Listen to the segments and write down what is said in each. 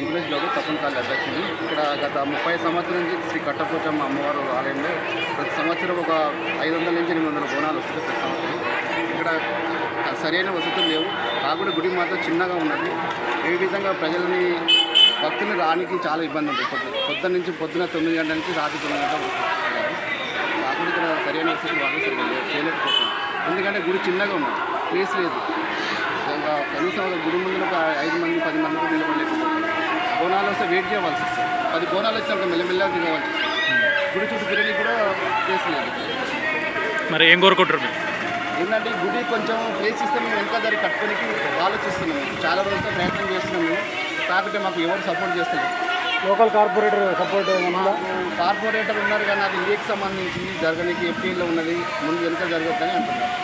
English job తప్పని అధ్యక్షుడు ఇక్కడ గత ముప్పై సంవత్సరం నుంచి శ్రీ కట్టపోచమ్మ అమ్మవారు ఆలయంలో ప్రతి సంవత్సరం ఒక ఐదు వందల నుంచి ఎనిమిది వందల బోనాలు వస్తుంది ప్రతి సంవత్సరం. ఇక్కడ సరైన వసతులు లేవు. కాకుండా గుడి మాత్రం చిన్నగా ఉన్నది. ఏ విధంగా ప్రజలని భక్తులు రానికి చాలా ఇబ్బంది ఉంది పొద్దు పొద్దున్న నుంచి పొద్దున తొమ్మిది గంటల నుంచి రాత్రి తొమ్మిది గంటల కాకుండా ఇక్కడ సరైన వసతులు వాళ్ళు సరిగ్గా చేయలేకపోతున్నాం. ఎందుకంటే గుడి చిన్నగా ఉన్నది. ప్లేస్ లేదు. కనీసం ఒక గుడి ముందు ఒక ఐదు మంది పది మందికి కూడా బోనాలు వస్తే వెయిట్ చేయవలసి వస్తుంది. పది బోనాలు వచ్చినాక మెల్లమెల్లగా దిగవలసి వస్తుంది. గుడి చుట్టూ తిరిగి కూడా ప్లేస్ లేదు. మరి ఏం కోరుకుంటారు మీరు? ఏంటంటే ఈ గుడి కొంచెం ప్లేస్ ఇస్తే మేము వెనక దారి కట్టుకోనికి ఆలోచిస్తున్నాం. చాలా రోజులతో ప్రయత్నం చేస్తున్నాము కాకపోతే మాకు ఎవరు సపోర్ట్ చేస్తారు లోకల్ కార్పొరేటర్ సపోర్ట్ కార్పొరేటర్ ఉన్నారు కానీ అది లీక్ సంబంధించి జరగనికి ఏపీలో ఉన్నది. ముందు వెనుక జరగద్దని అంటున్నారు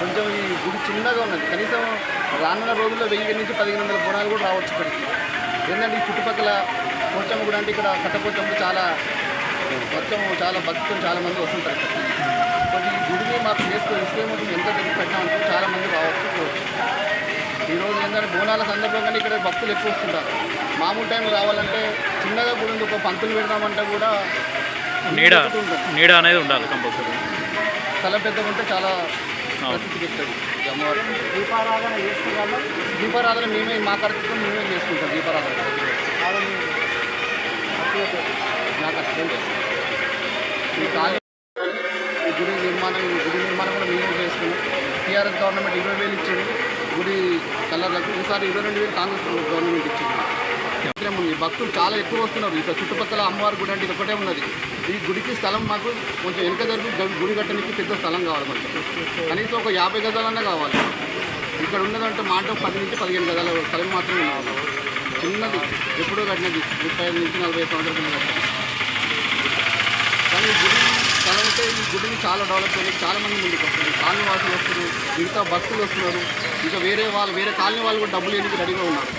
కొంచెం ఈ గుడి చిన్నగా ఉన్నది. కనీసం రానున్న రోజుల్లో వెయ్యి నుంచి పదిహేను వందల బోనాలు కూడా రావచ్చు ఇక్కడికి. ఏంటంటే ఈ చుట్టుపక్కల కొంచెం కూడా అంటే ఇక్కడ కట్టపోచంలో చాలా మొత్తం చాలా భక్తులు చాలా మంది వస్తుంటారు ఈ గుడిని మాకు చేసుకొని ఇస్తే మాకు ఎంత దగ్గర పెట్టామంటే చాలా మంది రావచ్చు. ఈరోజు ఏంటంటే బోనాల సందర్భంగానే ఇక్కడ భక్తులు ఎక్కువ వస్తుంటారు. మామూలు టైం రావాలంటే చిన్నగా గుడి ఉంది ఒక పంతులు పెడదామంటే కూడా నీడ. నీడ అనేది ఉండాలి కంపల్సరీ. స్థలం పెద్దగా ఉంటే చాలా ప్రసిద్ధి చెప్తుంది ఈ అమ్మవారు దీపారాధన చేసుకున్నాము దీపారాధన మేమే మా ఖర్చుతో మేమే చేసుకుంటాం ఈ కాలేజ్ ఈ గుడి నిర్మాణం ఈ గుడి నిర్మాణం కూడా మేము చేసుకున్నాం టీఆర్ఎస్ గవర్నమెంట్ ఇరవై వేలు ఇచ్చింది. గుడి కలర్లకు ఈసారి ఇరవై రెండు వేలు కాంగ్రెస్ గవర్నమెంట్ ఇచ్చింది. ఇక్కడే ఉంది. భక్తులు చాలా ఎక్కువ వస్తున్నారు. ఇక్కడ చుట్టుపక్కల అమ్మవారి గుడి అంటే ఇది ఒకటే ఉన్నది. ఈ గుడికి స్థలం మాకు కొంచెం వెనక జరిపి గుడి కట్టడానికి పెద్ద స్థలం కావాలి కొంచెం కనీసం ఒక యాభై గజాలన్నా కావాలి. ఇక్కడ ఉన్నదంటే మాట పది నుంచి పదిహేను గజాల స్థలం మాత్రమే ఉన్నది చిన్నది. ఎప్పుడో కట్టినది. ముప్పై ఐదు నుంచి నలభై సంవత్సరాల కట్టినది. కానీ ఈ గుడి స్థలం ఈ గుడిని చాలా డెవలప్ చేయాలి. చాలా మంది ముందుకు వస్తారు కాలనీ వాసులు వస్తున్నారు. మిగతా భక్తులు వస్తున్నారు. ఇంకా వేరే వాళ్ళు వేరే కాలనీ వాళ్ళు కూడా డబ్బులు ఎందుకు రెడీగా ఉన్నారు?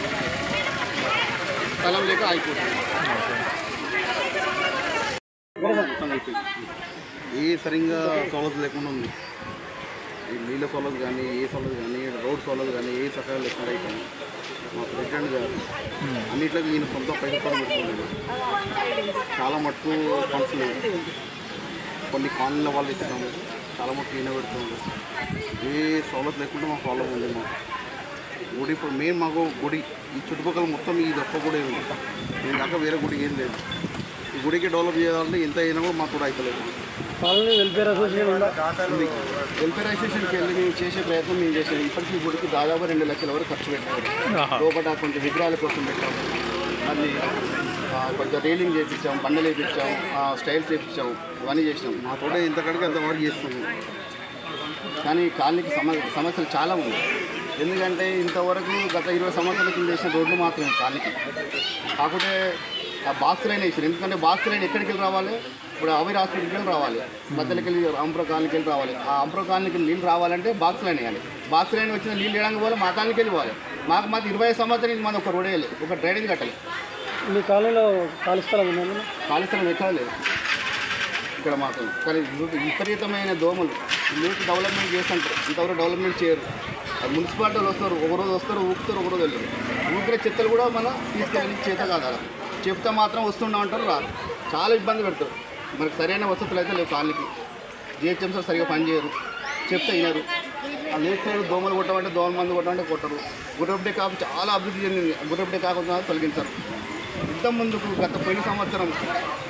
స్థలం లేక అయిపోతుంది. ఏ సరిగ్గా సౌలభ్యం లేకుండా ఉంది. నీళ్ళ సౌలభ్యం కానీ ఏ సౌలభ్యం కానీ రోడ్ సౌలభ్యం కానీ ఏ చక్కగా లేకుండా అయిపోయింది మా ప్రెసిడెంట్ గారు అన్నిట్లకి ఈయన సొంత పైసలు పెట్టుకున్నాడు చాలా మటుకు ఫండ్స్ కొన్ని కాలనీల వాళ్ళు ఇస్తున్నాము చాలా మటుకు ఈయన పెడుతుంది ఏ సౌలభ్యం లేకుండా మాకు ప్రాబ్లం ఉంది మాకు. గుడి ఇప్పుడు మేము మాకు గుడి. ఈ చుట్టుపక్కల మొత్తం ఇది ఒక్క గుడి ఉంది. దీని దాకా వేరే గుడి ఏం లేదు. ఈ గుడికి డెవలప్ చేయాలంటే ఎంత అయినా కూడా మాకు కూడా అయిపోలేదు కాలనీ వెల్ఫేర్ అసోసియేషన్ వెల్ఫేర్ అసోసియేషన్కి వెళ్ళి మేము చేసే ప్రయత్నం మేము చేసాము ఇప్పటికీ గుడికి దాదాపు రెండు లక్షల వరకు ఖర్చు పెట్టాము. లోపల కొంచెం విగ్రహాల కోసం పెట్టాము. మళ్ళీ ఆ, కొంచెం రైలింగ్ చేయించాం బండలు వేయించాం స్టైల్స్ వేయించాం ఇవన్నీ చేసినాం. మా తోట ఇంతకడికి అంతవరకు చేస్తున్నాం కానీ కాలనీకి సమ సమస్యలు చాలా ఉన్నాయి. ఎందుకంటే ఇంతవరకు గత ఇరవై సంవత్సరాల కింద వేసిన రోడ్లు మాత్రమే కాలనీకి. కాకపోతే ఆ బాక్స్ లైన్ వేసారు ఎందుకంటే బాక్స్ లైన్ ఎక్కడికి వెళ్ళి రావాలి? ఇప్పుడు అవేర్ హాస్పిటల్కి వెళ్ళి రావాలి. మధ్యలోకి వెళ్ళి అంప్రో కాలనీకి వెళ్ళి రావాలి. ఆ అంప్రో కాలనీకి నీళ్ళు రావాలంటే బాక్స్ లైన్ వేయాలి. బాక్స్ లైన్ వచ్చిన నీళ్ళు వేయడానికి పోవాలి మా కాలనీకి వెళ్ళి పోవాలి. మాకు మాది ఇరవై సంవత్సరాల నుంచి మాది ఒక రోడ్ వేయాలి. ఒక డ్రైనేజ్ కట్టాలి. మీ కాలనీలో ఖాళీ స్థలం ఉందా ఖాళీ స్థలం ఎక్కడ లేదు. ఇక్కడ మాత్రం కానీ విపరీతమైన దోమలు. యూత్ డెవలప్మెంట్ చేస్తుంటారు. ఇంతవరకు డెవలప్మెంట్ చేయరు. అది మున్సిపాలిటీ వాళ్ళు వస్తారు. ఒక రోజు వస్తారు ఊపుతారు ఒక రోజు వెళ్ళరు. ఊపిన చెత్తలు కూడా మనం తీసుకెళ్ళి చేత కాదు చెప్తే మాత్రం వస్తున్నాం అంటారు రాదు చాలా ఇబ్బంది పెడతారు. మనకు సరైన వసతులు అయితే లేవు కాళ్ళకి జిహెచ్ఎంసీ సరిగా పనిచేయరు చెప్తే వినరు. ఆ లేట్ సైడ్ దోమలు కొట్టమంటే దోమల మందు కొట్టమంటే కొట్టరు. గుర్రపడే కాకు చాలా అభివృద్ధి చెందింది. గుర్రపడే కాకుండా తొలగించారు. ఇంత ముందుకు గత పోయిన సంవత్సరం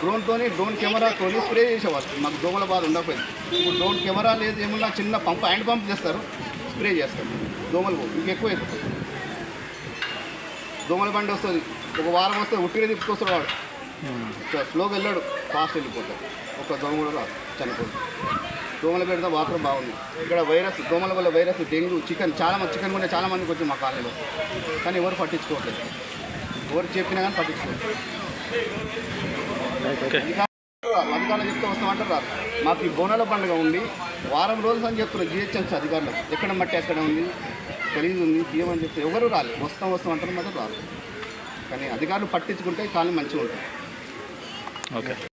డ్రోన్తోని డ్రోన్ కెమెరాతోని స్ప్రే చేసేవాళ్ళు. మాకు దోమల బాధ ఉండకపోయింది. ఇప్పుడు డ్రోన్ కెమెరా లేదు ఏమన్నా చిన్న పంప్ హ్యాండ్ పంప్ చేస్తారు. స్ప్రే చేస్తారు. దోమలు ఇంకెక్కువ ఎక్కువ దోమల బండి వస్తుంది. ఒక వారం వస్తే ఉట్టిగా తిప్పుకొస్తారు వాడు. స్లోగా వెళ్ళాడు. ఫాస్ట్ వెళ్ళిపోతాడు. ఒక దోమ కూడా రాదు చనిపోతుంది దోమల పెడితే మాత్రం బాగుంది. ఇక్కడ వైరస్ దోమల వల్ల వైరస్ డెంగ్యూ చికెన్ చాలా మంది చికెన్ కూడా చాలా మందికి వచ్చింది మా కాలనీలో. కానీ ఎవరు పట్టించుకోవట్లేదు. ఎవరు చెప్పినా కానీ పట్టించుకోవట్లేదు. అధికారులు చెప్తే వస్తామంటారు రాదు మాకు ఈ బోనాల పండుగ ఉంది. వారం రోజులు అని చెప్తున్నారు జిహెచ్ఎంసీ అధికారులు. ఎక్కడ మట్టి ఎక్కడ ఉంది? తెలియదు ఉంది. తీయమని చెప్తే ఎవరు రాలేదు. వస్తాం వస్తాం అంటారు మాత్రం రాదు కానీ అధికారులు పట్టించుకుంటే కాలం మంచిగా ఉంటుంది. Okay.